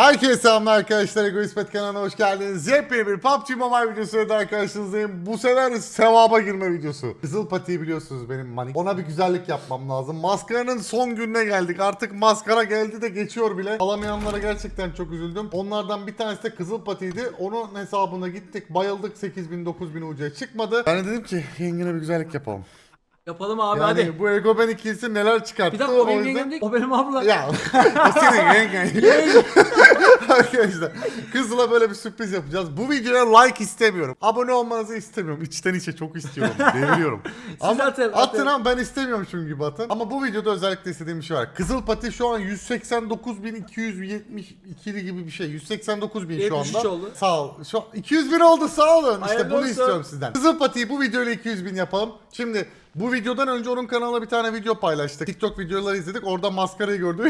Herkese selamlar arkadaşlar. Egoist Pet kanalına hoş geldiniz. Yepyeni bir PUBG Mobile videosuyla daha karşınızdayım. Bu sefer sevaba girme videosu. Kızıl patiyi biliyorsunuz benim manik. Ona bir güzellik yapmam lazım. Maskaranın son gününe geldik. Artık maskara geldi de geçiyor bile. Alamayanlara gerçekten çok üzüldüm. Onlardan bir tanesi de kızıl patiydi. Onun hesabına gittik. Bayıldık 8000 9000 ucuya çıkmadı. Ben de dedim ki yengene bir güzellik yapalım. Yapalım abi yani hadi. bu Egoben ikilisi neler çıkarttı. Bir dakika o benim yüzden- yengem değil. O benim abla. Ya o senin yengen. Arkadaşlar kızla böyle bir sürpriz yapacağız. Bu videoya like istemiyorum. Abone olmanızı istemiyorum. İçten içe çok istiyorum. Deviriyorum. ama atın, atın, ama ben istemiyormuşum gibi atın. Ama bu videoda özellikle istediğim bir şey var. Kızıl Pati şu an 189.272 gibi bir şey. 189.000 şu 73 anda. oldu. Sağ ol. Şu 200 bin oldu sağ olun. İşte Hayırlı bunu olsun. istiyorum sizden. Kızıl Pati'yi bu videoyla 200 bin yapalım. Şimdi bu videodan önce onun kanalına bir tane video paylaştık. TikTok videoları izledik. Orada maskarayı gördü.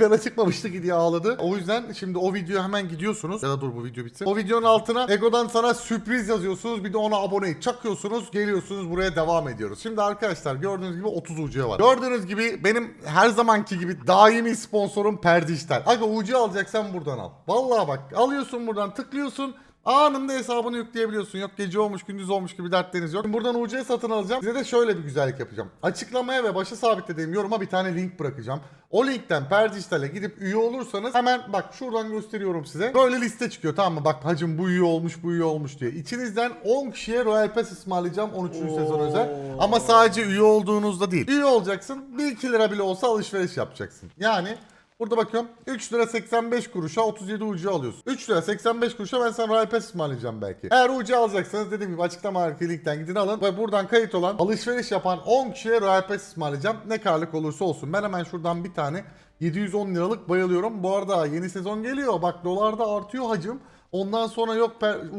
ben çıkmamıştı ki diye ağladı. O yüzden şimdi o videoya hemen gidiyorsunuz. Ya da dur bu video bitsin. O videonun altına Ego'dan sana sürpriz yazıyorsunuz. Bir de ona aboneyi çakıyorsunuz. Geliyorsunuz buraya devam ediyoruz. Şimdi arkadaşlar gördüğünüz gibi 30 UC var. Gördüğünüz gibi benim her zamanki gibi daimi sponsorum Perdişler. Aga UC alacaksan buradan al. Vallahi bak alıyorsun buradan tıklıyorsun. Anında hesabını yükleyebiliyorsun. Yok gece olmuş gündüz olmuş gibi dertleriniz yok. Şimdi buradan UC satın alacağım. Size de şöyle bir güzellik yapacağım. Açıklamaya ve başa sabitlediğim yoruma bir tane link bırakacağım. O linkten Perdijital'e gidip üye olursanız hemen bak şuradan gösteriyorum size. Böyle liste çıkıyor tamam mı? Bak hacım bu üye olmuş bu üye olmuş diye. İçinizden 10 kişiye Royal Pass ısmarlayacağım 13. sezon özel. Ama sadece üye olduğunuzda değil. Üye olacaksın 1-2 lira bile olsa alışveriş yapacaksın. Yani Burada bakıyorum 3 lira 85 kuruşa 37 ucu alıyorsun. 3 lira 85 kuruşa ben sana Royal Pass ısmarlayacağım belki. Eğer ucu alacaksanız dediğim gibi açıklama arka linkten gidin alın. Ve buradan kayıt olan alışveriş yapan 10 kişiye Royal Pass ısmarlayacağım. Ne karlık olursa olsun. Ben hemen şuradan bir tane 710 liralık bayılıyorum. Bu arada yeni sezon geliyor. Bak dolarda artıyor hacım. Ondan sonra yok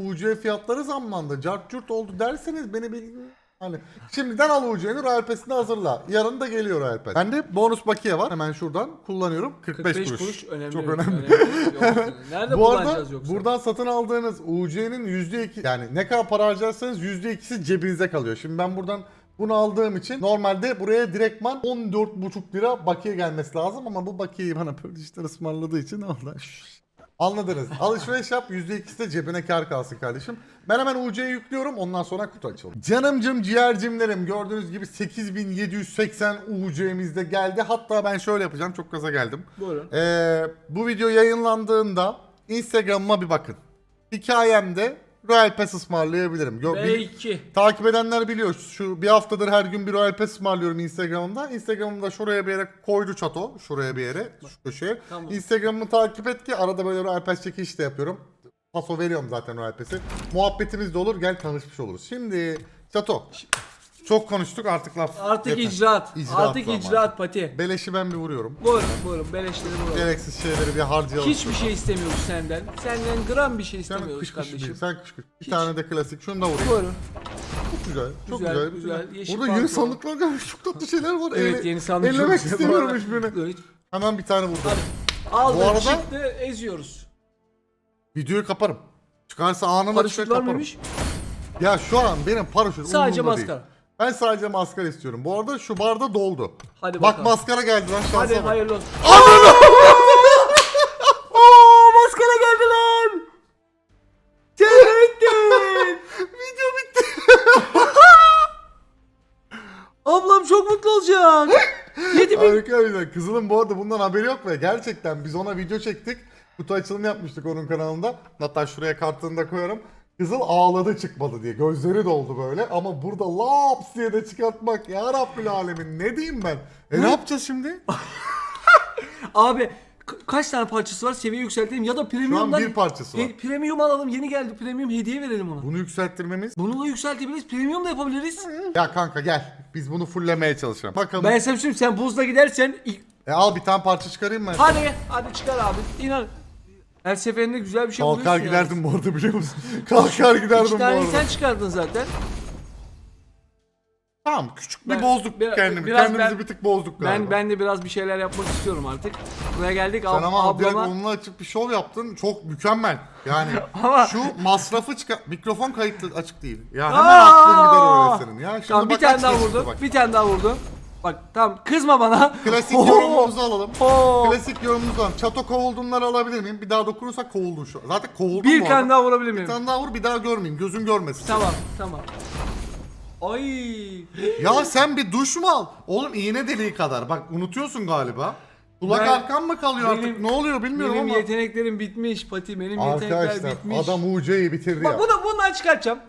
UC fiyatları zamlandı. Cart curt oldu derseniz beni bilin. Hani şimdiden al UC'ni Royal Pass'ini hazırla. Yarın da geliyor Royal Pass. Bende bonus bakiye var. Hemen şuradan kullanıyorum. 45, 45 kuruş. kuruş önemli. Çok önemli. Yok. Nerede Bu arada yoksa? buradan satın aldığınız UC'nin %2 yani ne kadar para harcarsanız %2'si cebinize kalıyor. Şimdi ben buradan bunu aldığım için normalde buraya direktman 14,5 lira bakiye gelmesi lazım ama bu bakiyeyi bana pörtüşler ısmarladığı için Allah. Anladınız. Alışveriş yap %2'si de cebine kar kalsın kardeşim. Ben hemen UC'yi yüklüyorum ondan sonra kutu açalım. Canımcım ciğercimlerim gördüğünüz gibi 8780 UC'miz geldi. Hatta ben şöyle yapacağım çok gaza geldim. Buyurun. Ee, bu video yayınlandığında Instagram'ıma bir bakın. Hikayemde Royal Pass ısmarlayabilirim. Gö- bil- B2. takip edenler biliyor. Şu bir haftadır her gün bir Royal Pass ısmarlıyorum Instagram'ımda. Instagram'ımda şuraya bir yere koydu çato. Şuraya bir yere. Şu köşeye. Tamam. Instagram'ımı takip et ki arada böyle Royal Pass çekişi de yapıyorum. Paso veriyorum zaten Royal Pass'i. Muhabbetimiz de olur. Gel tanışmış oluruz. Şimdi çato. Çok konuştuk artık laf. Artık yeter. icraat. Artık zamanı. icraat pati. Beleşi ben bir vuruyorum. Buyurun buyurun beleşleri buyurun. Gereksiz şeyleri bir harcayalım. Hiçbir şey istemiyoruz senden. Senden gram bir şey Sen istemiyoruz kış kış kardeşim. bir, sen kış kış. Bir Hiç. tane de klasik. Şunu da vurayım. Buyurun. Çok güzel. Çok Güzel, güzel. güzel. Yeşil Burada yeni pantolon. sandıklar gelmiş. Çok tatlı şeyler var. Evet Elle- yeni sandık. çok Ellemek güzel istemiyorum hiçbirini. Hemen bir tane vurdum. Aldın Bu arada- çıktı eziyoruz. Videoyu kaparım. Çıkarsa anında Paraşüt çıkar var kaparım. mıymış? Ya şu an benim paraşüt Sadece umurumda değil. maskara. Ben sadece maskara istiyorum. Bu arada şu barda doldu. Hadi Bak bakalım. maskara geldi lan şansa Hadi bak. hayırlı olsun. Ananı! Aa maskara geldi lan. Video bitti. Ablam çok mutlu olacak. 7000 Arkadaşlar kızılın bu arada bundan haberi yok ve gerçekten biz ona video çektik. Kutu açılımı yapmıştık onun kanalında. Hatta şuraya kartını da koyarım. Kızıl ağladı çıkmadı diye. Gözleri doldu böyle. Ama burada laps diye de çıkartmak. Ya Rabbil Alemin ne diyeyim ben? E ne yapacağız şimdi? Abi ka- kaç tane parçası var seviye yükseltelim ya da premiumdan bir parçası var. Premium alalım yeni geldi premium hediye verelim ona. Bunu yükselttirmemiz. Bunu da yükseltebiliriz premium da yapabiliriz. Ya kanka gel. Biz bunu fulllemeye çalışalım. Bakalım. ben sana bir şey söyleyeyim, sen buzla gidersen ilk... E al bir tane parça çıkarayım ben. hadi hadi çıkar abi inan. Her seferinde güzel bir şey Kalkar buluyorsun giderdim bu arada biliyor musun? Kalkar Yani. giderdim İki bu tane arada. sen çıkardın zaten. Tamam küçük bir Ben- bozduk biraz- kendimi. biraz Kendimizi ben- bir tık bozduk galiba. Ben ben de biraz bir şeyler yapmak istiyorum artık. Buraya geldik Sen ab- ama direkt ablama. onunla açıp bir şov yaptın. Çok mükemmel. Yani Ama- şu masrafı çıkar... Mikrofon kayıtlı açık değil. Ya hemen Aa! aklın gider öyle senin. Ya şimdi Tamam bir bak tane aç daha da çıktı vurdu. bak. Bir tane daha vurdu. Bak tamam kızma bana. Klasik Oo. yorumumuzu alalım. Oo. Klasik yorumumuzu alalım. Çato kovuldunları alabilir miyim? Bir daha dokunursak kovuldun şu an. Zaten kovuldun Bir bu tane arada. daha vurabilir Bir miyim? tane daha vur bir daha görmeyeyim. Gözüm görmesin. Tamam tamam. Ay. Ya sen bir duş mu al? Oğlum iğne deliği kadar. Bak unutuyorsun galiba. Kulak Ben- arkan mı kalıyor artık? Benim- Ne oluyor bilmiyorum Benim ama. yeteneklerim bitmiş Pati. Benim yetenekler Arkadaşlar bitmiş. adam UC'yi bitirdi Bak ya. bunu bundan çıkartacağım.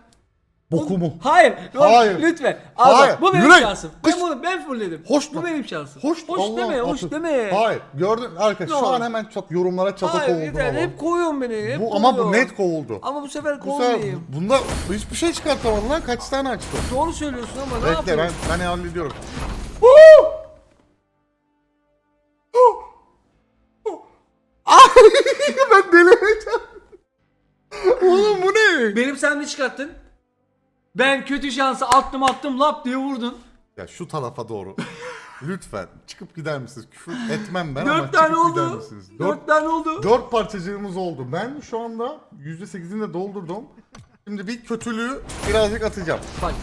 Bokumu. Hayır. Hayır. Lütfen. Al Hayır. bu benim Yürek. şansım. Ben bunu ben fullledim. Hoş Bu mu? benim şansım. Hoş, hoş Allah deme, hoş atın. deme. Hayır. Gördün arkadaş Ne şu an hemen çat, yorumlara çato Hayır kovuldun yeter. ama. Hep kovuyorsun beni. Hep Bu, ama bu kovuyorsun. net kovuldu. Ama bu sefer Bu sefer kovmayayım. bunda hiçbir şey çıkartamadın lan. Kaç tane açtı? Doğru söylüyorsun ama ne Bekle ben, yapayım? ben hallediyorum. ben delireceğim. Oğlum bu ne? Benim sen ne çıkarttın? Ben kötü şansı attım attım lap diye vurdun. Ya şu tarafa doğru. Lütfen çıkıp gider misiniz? Küfür etmem ben ama Dört tane çıkıp gider oldu. misiniz? Dört, tane oldu. dört parçacığımız oldu. Ben şu anda %8'ini de doldurdum. Şimdi bir kötülüğü birazcık atacağım. Bak.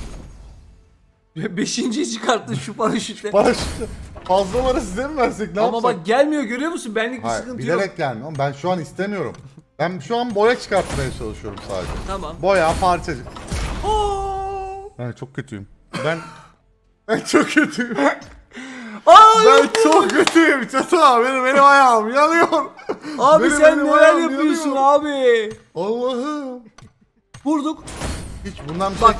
Beşinciyi çıkarttın şu paraşütle. Paraşütü fazlaları size mi versek ne Ama yapsak? bak gelmiyor görüyor musun? Benlik bir Hayır, sıkıntı bilerek yok. gelmiyorum. Ben şu an istemiyorum. Ben şu an boya çıkartmaya çalışıyorum sadece. Tamam. Boya, parçacık. Ben çok kötüyüm. Ben ben çok kötüyüm. Ay! ben çok kötüyüm. Çatı abi benim, benim ayağım yanıyor. Abi Benim sen elim neler yapıyorsun yanıyor. abi? Allah'ım. Vurduk. Hiç bundan bir Bak. şey...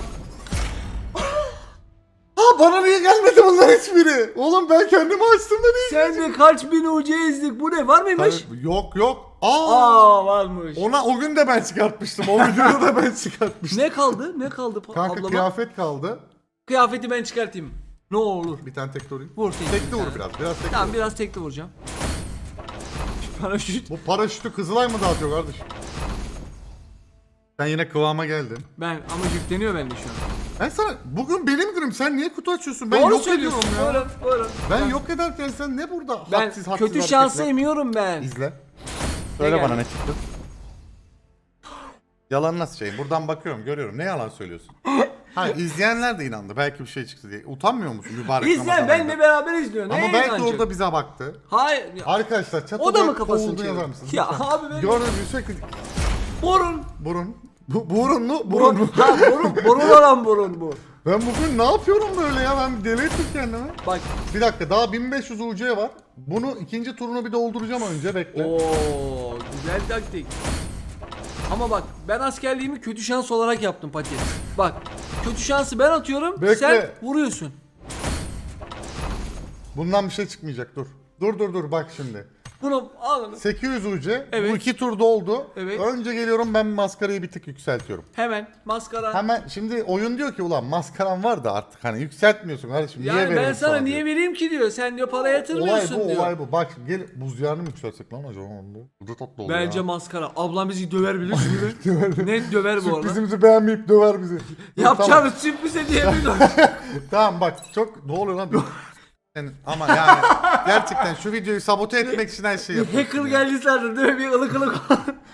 Bana niye gelmedi bunlar hiçbiri? Oğlum ben kendimi açtım da niye? Sen de kaç bin ucu ezdik. Bu ne? Var mıymış? Hayır, yok yok. Aa, Aa varmış. Ona o gün de ben çıkartmıştım. O videoda da ben çıkartmıştım. Ne kaldı? Ne kaldı pa- Kanka ablama? kıyafet kaldı. Kıyafeti ben çıkartayım. Ne olur. Bir tane tekli vurayım. Vur Tekli bir vur biraz. Biraz tekli Tamam biraz tekli vuracağım. Paraşüt. Bu paraşütü Kızılay mı dağıtıyor kardeşim? Sen yine kıvama geldin. Ben ama yükleniyor bende şu an. Ben sana bugün benim günüm sen niye kutu açıyorsun? Ben Doğru yok söylüyorsun. ediyorum ya. Buyurun, buyurun. Ben yok ederken sen ne burada Ben hadsiz hadsiz kötü şansı hareketler? emiyorum ben. İzle. Söyle geldi? bana ne çıktı? Yalan nasıl şey? Buradan bakıyorum, görüyorum. Ne yalan söylüyorsun? ha izleyenler de inandı. Belki bir şey çıktı diye. Utanmıyor musun mübarek İzleyen Ramazan'da? benle beraber izliyor. Ama Neye belki inanacak? orada bize baktı. Hayır. ya- Arkadaşlar çatıda O da mı kafasını kovuldu yazar çeviriyor? mısınız? Ya Lütfen. abi ben- Gördüğünüz gibi sürekli Burun. burun. Bu, burun mu? Burun Burun. mu? ha burun. Burun olan burun bu. Ben bugün ne yapıyorum böyle ya? Ben deli ettim kendimi. Bak. Bir dakika daha 1500 UC var. Bunu ikinci turunu bir dolduracağım önce bekle. Oo güzel taktik. Ama bak ben askerliğimi kötü şans olarak yaptım Pati. Bak kötü şansı ben atıyorum Bekle. sen vuruyorsun. Bundan bir şey çıkmayacak dur. Dur dur dur bak şimdi. Bunu alın. 800 UC. Evet. Bu iki turda oldu. Evet. Önce geliyorum ben maskarayı bir tık yükseltiyorum. Hemen maskara. Hemen şimdi oyun diyor ki ulan maskaran var da artık hani yükseltmiyorsun kardeşim. niye yani ben vereyim sana diyor. niye vereyim ki diyor. Sen diyor para Olay yatırmıyorsun bu diyor. olay bu. Bak şimdi gel buz diyarını mı yükseltsek lan acaba bu? Bu da tatlı olur Bence ya. maskara. Ablam bizi döver değil mi? Net döver bu arada. Sürprizimizi beğenmeyip döver bizi. Dur, Yapacağınız sürprize. Tamam, tamam bak çok ne oluyor lan? Senin- ama yani gerçekten şu videoyu sabote etmek için her şeyi yapıyorsun. Hacker ya. geldi sandım değil mi? Bir ılık ılık.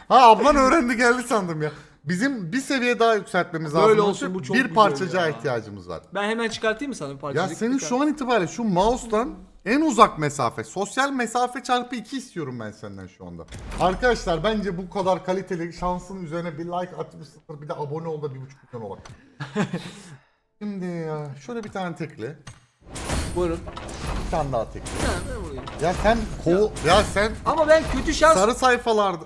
Ha ablan öğrendi geldi sandım ya. Bizim bir seviye daha yükseltmemiz lazım. Böyle olsun, bu çok Bir güzel parçacığa ya. ihtiyacımız var. ben hemen çıkartayım mı sana bir parçacık? Ya senin şu an itibariyle şu mouse'dan en uzak mesafe, sosyal mesafe çarpı 2 istiyorum ben senden şu anda. Arkadaşlar bence bu kadar kaliteli şansın üzerine bir like atmışsındır bir de abone ol da bir buçuk milyon olalım. Şimdi ya şöyle bir tane tekli, Buyurun. bir tane daha. Bir tane ben vurayım. Ya sen ko ya sen Ama ben kötü şans sarı sayfalarda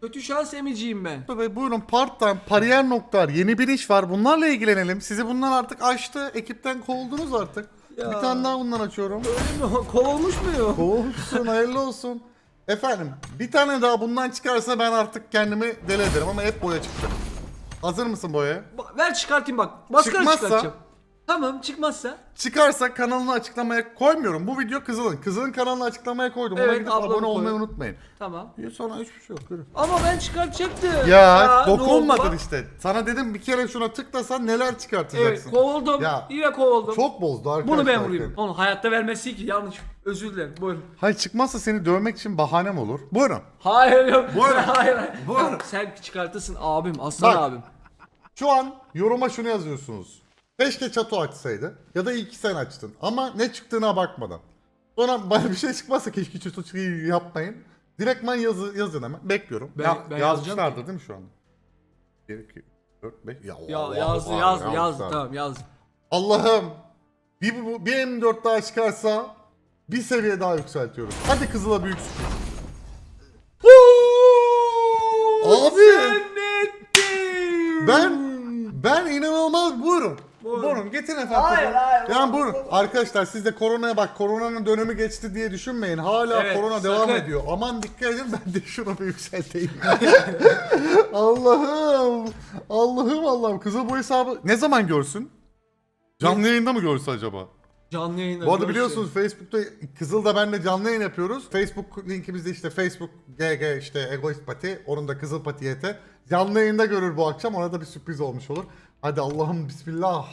kötü şans emiciyim ben. Ve buyurun part time pariyer noktalar yeni bir iş var bunlarla ilgilenelim. Sizi bunlar artık açtı ekipten kovuldunuz artık. Ya. Bir tane daha bundan açıyorum. Öyle mi? Kovulmuş muyum? Kovulmuşsun hayırlı olsun. Efendim bir tane daha bundan çıkarsa ben artık kendimi deli ederim ama hep boya çıkacak. Hazır mısın boyaya? Ba- Ver çıkartayım bak. Maskara Çıkmazsa- çıkartacağım. Tamam çıkmazsa. Çıkarsa kanalını açıklamaya koymuyorum. Bu video Kızıl'ın. Kızıl'ın kanalını açıklamaya koydum. Ona Evet, gidip ablamı abone olmayı unutmayın. Tamam. Ya sonra hiçbir şey yok. Yürü. Ama ben çıkartacaktım. Ya, ne oldu dokunmadın bak? işte. Sana dedim bir kere şuna tıklasan neler Evet çıkartacaksın. kovuldum. Ya. Yine kovuldum. Çok bozdu arkadaşlar. Bunu ben vurayım. Onu hayatta vermesi ki yanlış. Özür dilerim. Buyurun. Hayır çıkmazsa seni dövmek için bahanem olur. Buyurun. Hayır yok. Buyurun. hayır hayır. Buyurun. Sen çıkartırsın abim. Aslan Bak. abim. Şu an yoruma şunu yazıyorsunuz. Keşke çatı açsaydı. Ya da iyi ki sen açtın. Ama ne çıktığına bakmadan. Sonra bana bir şey çıkmazsa keşke çatı yapmayın. Direktman yazı, yazın hemen. Bekliyorum. Ben- Ya- ben yazmışlardır değil mi şu anda? 1, 2, 4, 5. Ya, Ya Allah yazdı Allah, yazdı yazdı yazmışlar. tamam yazdı. Allah'ım. Bir, bu- bir M4 daha çıkarsa bir seviye daha yükseltiyorum. Hadi Kızıl'a büyük sürpriz. Abi ben ben inanılmaz buyurun. Buyurun. Buyurun getirin efendim. Hayır, hayır, Yani buyurun. Arkadaşlar siz de koronaya bak koronanın dönemi geçti diye düşünmeyin. Hala Evet, korona sakın. devam ediyor. Aman dikkat edin ben de şunu bir yükselteyim. Allah'ım. Allah'ım Allah'ım. Kızıl bu hesabı ne zaman görsün? Canlı yayında mı görse acaba? Canlı yayında. Bu arada biliyorsunuz Facebook'ta Kızıl'da benle canlı yayın yapıyoruz. Facebook linkimizde işte Facebook GG işte Egoist Pati. Onun da Kızıl Pati YT. Canlı yayında görür bu akşam. Ona da bir sürpriz olmuş olur. Hadi Allah'ım bismillah.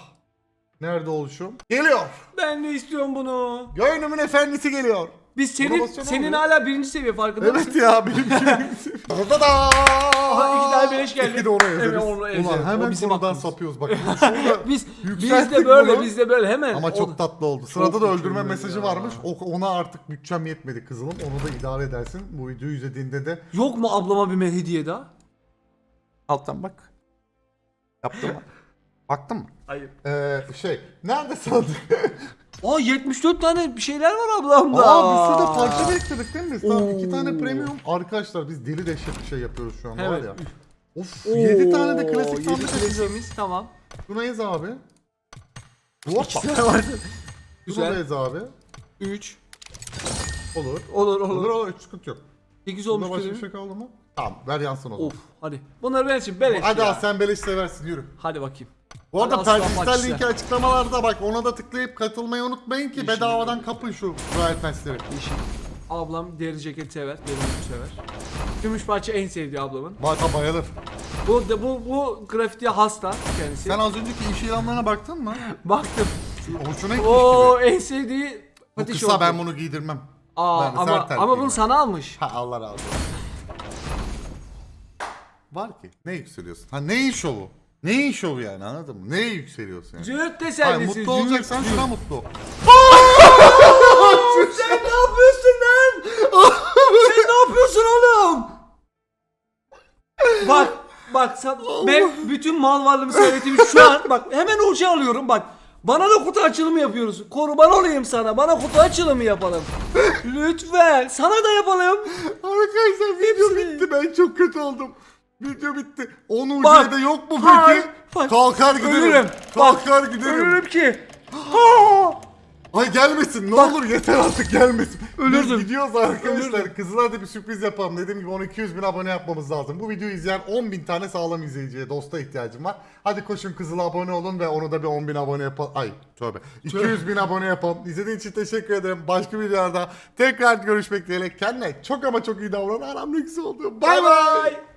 Nerede oluşum? Geliyor. Ben de istiyorum bunu. Gönlümün efendisi geliyor. Biz senin senin oluyor? hala birinci seviye farkında mısın? Evet ya benim Orada da. Aha, iki tane beleş geldi. İki de onu ezeriz. Evet, onu ezeriz. Ulan O hemen bizim konudan hakkımız. sapıyoruz bak. Şurada Biz biz de böyle bunu. biz de böyle hemen. Ama O- çok tatlı oldu. Sırada da öldürme mesajı ya. varmış. O, ona artık bütçem yetmedi kızılım. Onu da idare edersin. Bu videoyu izlediğinde de Yok mu ablama bir hediye daha? alttan bak. Yaptın mı? Baktın mı? Hayır. Ee, şey, nerede sandık? Aa 74 tane bir şeyler var ablamda. Aa bir sürü de parça biriktirdik değil mi biz? Tamam, iki Oo. tane premium. Arkadaşlar biz deli dehşet bir şey yapıyoruz şu anda Evet. var ya. Of 7 tane de klasik Oo, sandık açacağız. klasiğimiz tamam. Şuna ez abi. Hoppa. İkisi var. Şuna da Güzel. ez abi. 3. Olur. Olur Olur olur. olur hiç sıkıntı yok. 8 Bunda olmuş başka bir şey kaldı mı? Tamam ver yansın o zaman. Of hadi. Bunları ben için beleş Hadi ya. al sen beleş seversin yürü. Hadi bakayım. Bu arada aslan bakışlar. linki açıklamalarda bak ona da tıklayıp katılmayı unutmayın ki bedavadan kapın şu Royal Pass'leri. Ablam deri ceket sever. Deri ceket sever. Gümüş parça en sevdiği ablamın. Baka bayılır. Bu bu bu grafitiye hasta kendisi. Sen az önceki iş ilanlarına baktın mı? Baktım. Hoşuna gitmiş O gibi. en sevdiği Bu kısa şortu. ben bunu giydirmem. Aa, Ben ama sert erkeğim ama bunu sana almış. Ha Allah razı olsun. Var ki. Ne yükseliyorsun? Ha neyin şovu? Neyin şovu yani anladın mı? Neye yükseliyorsun yani? Züğürt Hayır, tesellisi. mutlu züğürt, olacaksan şuna mutlu ol. Sen ne yapıyorsun lan? Sen ne yapıyorsun oğlum? Bak bak sen, ben bütün mal varlığımı söyledim şu an bak hemen ucu alıyorum bak. Bana da kutu açılımı yapıyoruz. Kurban olayım sana. Bana kutu açılımı yapalım. Lütfen. Sana da yapalım. Arkadaşlar video Hepsini- bitti ben çok kötü oldum. Video bitti. Onun Bak. ucuyla yok mu Hayır, peki? bak. Kalkar giderim. Ölürüm. Kalkar giderim. Ölürüm ki. Ha! Ay gelmesin ne olur yeter artık gelmesin. Ölürdüm. Biz gidiyoruz arkadaşlar. Kızılar da bir sürpriz yapalım. Dediğim gibi 1200 bin abone yapmamız lazım. Bu videoyu izleyen 10 bin tane sağlam izleyiciye, dosta ihtiyacım var. Hadi koşun Kızıl'a abone olun ve onu da bir 10 bin abone yapalım. Ay tövbe. 200 bin abone yapalım. İzlediğin için teşekkür ederim. Başka videolarda tekrar görüşmek dileğiyle. Kendine çok ama çok iyi davran. Aram ne güzel oldu. Bay bay.